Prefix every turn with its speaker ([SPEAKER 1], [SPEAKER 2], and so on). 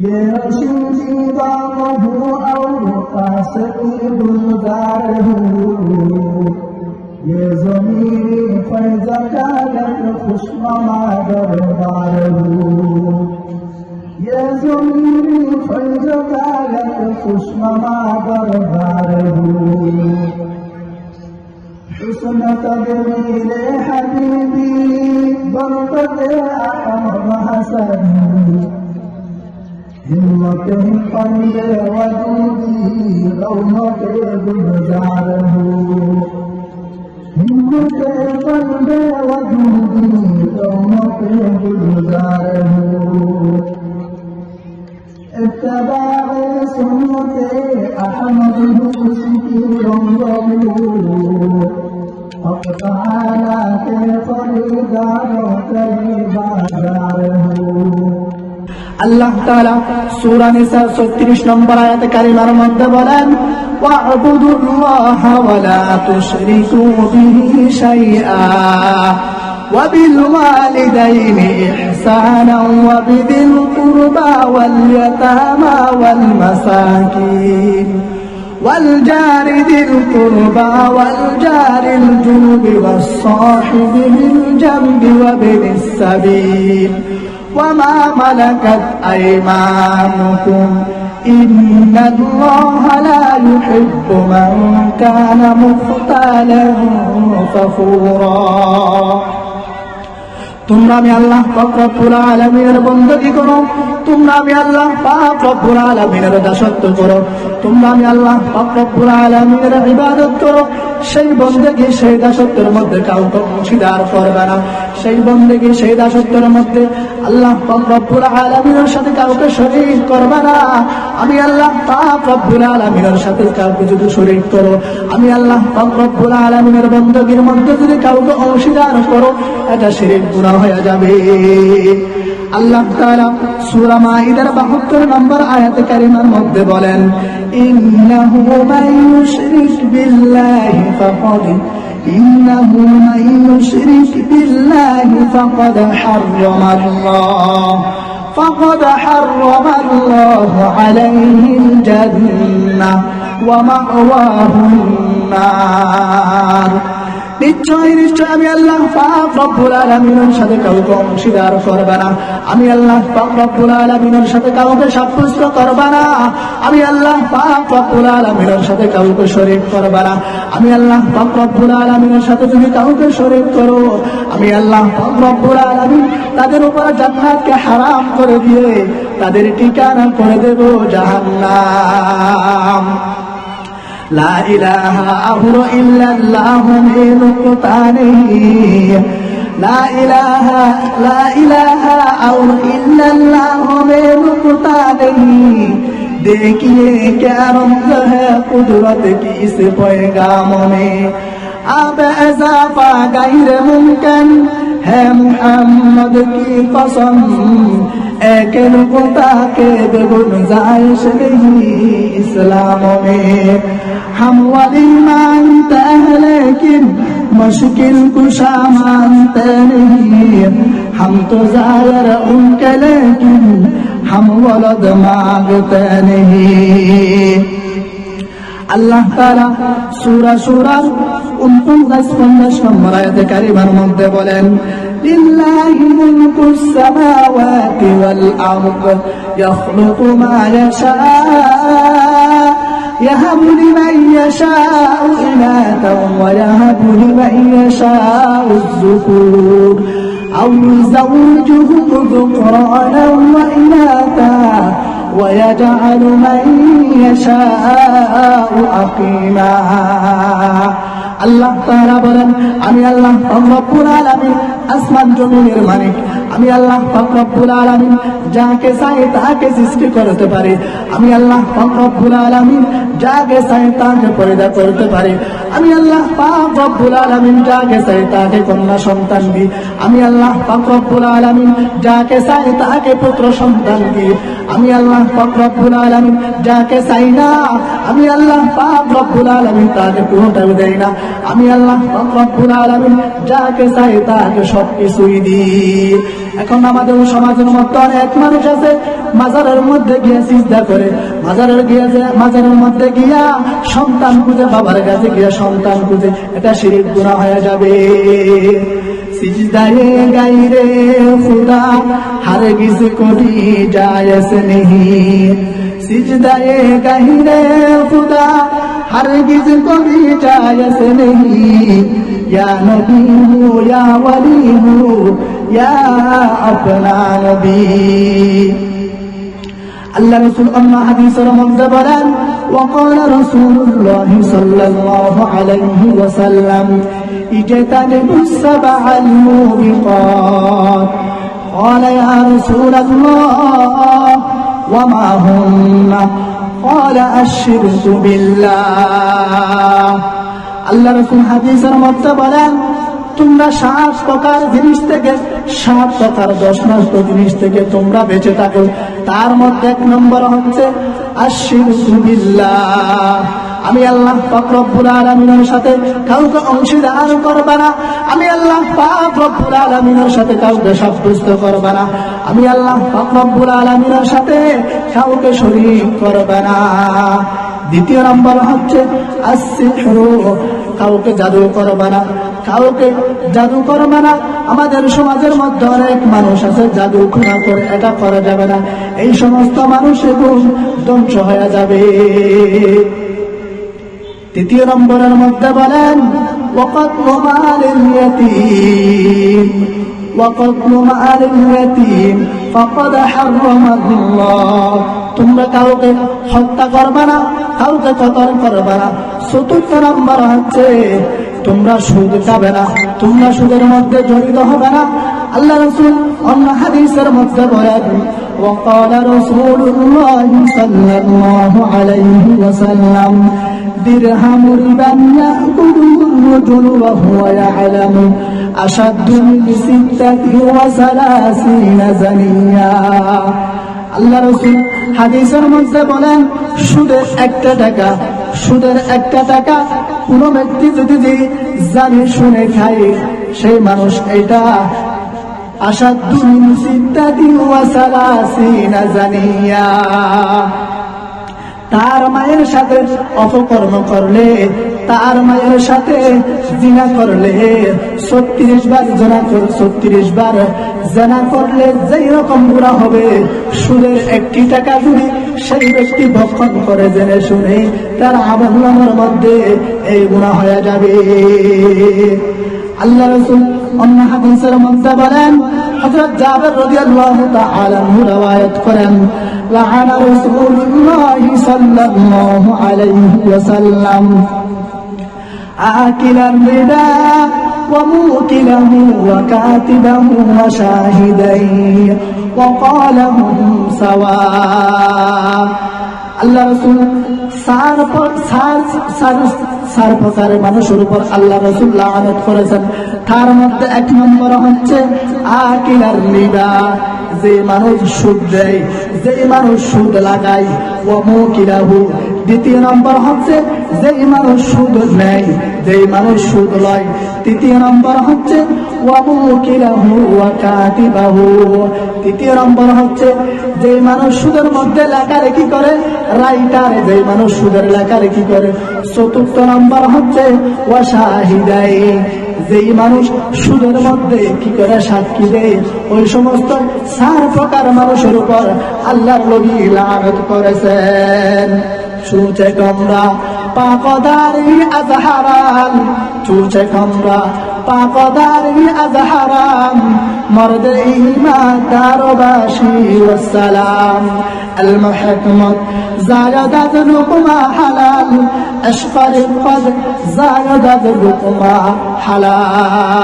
[SPEAKER 1] يمشي داره أو يقاسم داره يا زميلي فإذا كان الخشم ما داره يا زميلي فإذا كان الخشم ما داره حسن تدبير حبيبي بركة أحمد حسني हिम्मत पंदे वदूदी रहमत गुलजार हो हिम्मत पंदे वदूदी रहमत गुलजार हो इत्तबार सुनते अहमद हुस्की रंग अब ताला के परिदारों के बाजार हो
[SPEAKER 2] আল্লাহ তাআলা সূরা নিসা 36 নম্বর আয়াতে কারিমার মধ্যে বলেন ওয়া'বুদুল্লাহা ওয়া লা তুশরিকু বিহি শাইআ وبالوالدين إحسانا وبذي القربى واليتامى والمساكين والجار ذي القربى والجار الجنب والصاحب بالجنب وابن السبيل وما ملكت أيمانكم إن الله لا يحب من كان مختالا فخورا তোমরা আমি আল্লাহ পাকুল আলমিনের বন্দী করো তোমরা আমি আল্লাহ পাকুল আলমিনের দাসত্ব করো তোমরা আমি আল্লাহ পাকুল আলমিনের ইবাদত করো সেই বন্দেকে সেই দাসত্বের মধ্যে কাউকে অংশীদার করবে না। সেই বন্দেকে সেই দাসত্বের মধ্যে আল্লাহ রব্বুল আলমিনের সাথে কাউকে শরীর করবে না। আমি আল্লাহ পাক রব্বুল সাথে কাউকে যদি শরীর করো, আমি আল্লাহ পাক আলমীর আলমিনের মধ্যে যদি কাউকে অংশীদার করো, এটা শরীর পুরা হয়ে যাবে। আল্লাহ তাআলা সূরা মাইদার নম্বর আয়াতে মধ্যে বলেন إنه من يشرك بالله فقد إنه من يشرك بالله فقد حرم الله. فقد حرم الله عليه الجنة ومأواه النار. নিশ্চয় নিশ্চয় আমি আল্লাহ পাক রব্বুল সাথে কাউকে অংশীদার করবে না। আমি আল্লাহ পাক রব্বুল সাথে কাউকে সাব্যস্ত করবে না। আমি আল্লাহ পাক রব্বুল সাথে কাউকে শরীক করবে না। আমি আল্লাহ পাক রব্বুল সাথে যদি কাউকে শরীক করো, আমি আল্লাহ পাক রব্বুল তাদের উপর জান্নাতকে হারাম করে দিয়ে তাদের ঠিকানা করে দেব জাহান্নাম। لا إله أمر إلا الله من قطانه لا إله لا إله أمر إلا الله من قطانه देखिए क्या रंग है कुदरत की इस पैगाम में अब इजाफा गैर मुमकिन है मोहम्मद की कसम एक नुकता के बेगुजाइश नहीं इस्लाम में هم ما انت لكن مشكل كشا ما انت نهير هم تزعل أمك لكن حم ولد ما نهير الله তারা সুরা সুরার উনপঞ্চাশ পঞ্চাশ নম্বর আয়াতে কারিমার মধ্যে বলেন لله ملك السماوات والأرض يخلق ما يشاء. يهب لمن يشاء إناثا ويهب لمن يشاء الذكور أو يزوجهم ذكرانا وإناثا ويجعل من يشاء أقيما আল্লাহ তাআলা বলেন আমি আল্লাহ রব্বুল আলামিন আসমান জমিনের মালিক আমি আল্লাহ রব্বুল আলামিন যাকে চাই তাকে সৃষ্টি করতে পারি। আমি আল্লাহ রব্বুল আলামিন যাকে চাই তাকে পয়দা করতে পারি। আমি আল্লাহ পাক রব্বুল আলামিন যাকে চাই তাকে কন্যা সন্তান দিই। আমি আল্লাহ পাক রব্বুল আলামিন যাকে চাই তাকে পুত্র সন্তান দিই। আমি আল্লাহ পাক রব্বুল আলামিন যাকে চাই না, আমি আল্লাহ পাক রব্বুল আলামিন তাকে কোনোটাও দেই না। আমি আল্লাহ পাক রব্বুল আলামিন যাকে চাই তাকে সবকিছুই দিই। এখন আমাদের সমাজের মধ্যে এক মানুষ আছে, মাজারের মধ্যে গিয়ে চিন্তা করে। মাজারের গিয়ে মাজারের মধ্যে গিয়া সন্তান খুঁজে, বাবার কাছে গিয়া সন্তান খুঁজে, এটা শিরিক গুণা হয়ে যাবে। সিজদায়ে গাইরে খুদা, হার গিস করি যায়স নেহি। সিজদায়ে গাইরে খুদা, হার গিস করি যায়স নেহি। ইয়া নবী হু, ইয়া ওয়ালি হু يا আপনা নবী আল্লাহ رسول আম্মা হাদিসের মধ্যে زبران وقال رسول الله صلى الله عليه وسلم اجتنبوا السبع الموبقات. قال يا رسول الله وما هن؟ قال الشرك بالله. الله رسول حديث رمضان বলেন তোমরা সাত প্রকার জিনিস থেকে, সাত প্রকার দশ নষ্ট জিনিস থেকে তোমরা বেঁচে থাকো। তার মধ্যে এক নম্বর হচ্ছে আমি আল্লাহ পাক রব্বুল আলামিনের সাথে কাউকে অংশীদার করবে না। আমি আল্লাহ পাক রব্বুল আলামিনের সাথে কাউকে সাব্যস্ত করবে না। আমি আল্লাহ পাক রব্বুল আলামিনের সাথে কাউকে শরীক করবে না। দ্বিতীয় নম্বর হচ্ছে আসিহরু কাউকে জাদু করবে না কাউকে জাদু করবে না আমাদের সমাজের মধ্যে অনেক মানুষ আছে জাদু খুনা করে এটা করা যাবে না এই সমস্ত মানুষ এবং ধ্বংস হয়ে যাবে তৃতীয় নম্বরের মধ্যে বলেন وقتل مال اليتيم وقتل مال اليتيم فقد حرم الله তোমরা কাউকে হত্যা করবে না কাউকে কতল করবে না চতুর্থ নম্বর হচ্ছে তোমরা সুদ খাবে না তোমরা সুদের মধ্যে জড়িত হবে না আল্লাহ রসুল অন্য হাদিসের মধ্যে বলেন وقال رسول الله صلى الله عليه وسلم درهم ربا يأكله الرجل وهو يعلم أشد من ستة وثلاثين زنيا আল্লাহ রসুল হাদিসের মধ্যে বলেন সুদের একটা টাকা সুদের একটা টাকা কোন ব্যক্তি যদি জানি, শুনে খায়, সেই মানুষ এটা সিদ্দাতি ওয়াসালাসিনা জানিয়া। তার মায়ের সাথে অপকর্ম করলে, তার মায়ের সাথে জিনা করলে, ছত্রিশ বার জনা ছত্রিশ বার জেনা করলে যেই রকম গুণা হবে, সুদের একটি টাকা যদি সেই ব্যক্তি ভক্ষণ করে জেনে শুনে, তার আবহাওয়ার মধ্যে এই গুণা হয়ে যাবে। আল্লাহ রসুল অন্য হাদিসের মধ্যে বলেন হযরত জাবের রাদিয়াল্লাহু তাআলা আনহু রওয়ায়াত করেন لعن رسول الله صلى الله عليه وسلم آكل الربا وموكله وكاتبه وشاهديه وقال هم سواء আল্লাহ রসুল সার সার সার মানুষের উপর আল্লাহ রসুল লানত করেছেন। তার মধ্যে এক নম্বর হচ্ছে আকিলার লিবা যে মানুষ সুদ দেয়, যে মানুষ সুদ লাগায় ও মুকিরাহু দ্বিতীয় নম্বর হচ্ছে যে মানুষ সুদ নেয় যে মানুষ সুদ লয়। তৃতীয় নম্বর হচ্ছে তৃতীয় নম্বর হচ্ছে যে মানুষ সুদের মধ্যে লেখালেখি করে, রাইটার যে মানুষ সুদের লেখালেখি করে। চতুর্থ নম্বর হচ্ছে ওয়া শাহিদাই যেই মানুষ সুদের মধ্যে কি করে সাক্ষী দেয়? ওই সমস্ত চার প্রকার মানুষের উপর আল্লাহর নবী লানত করেছেন। চুচে কমরা পাকদারি আজহারান চুচে কমরা পাকদারি আজহারান মর্দ ইমাদারবাসী والسلام المحكمة زايدت لقمة حلال أشقر القدر زايدت لقمة حلال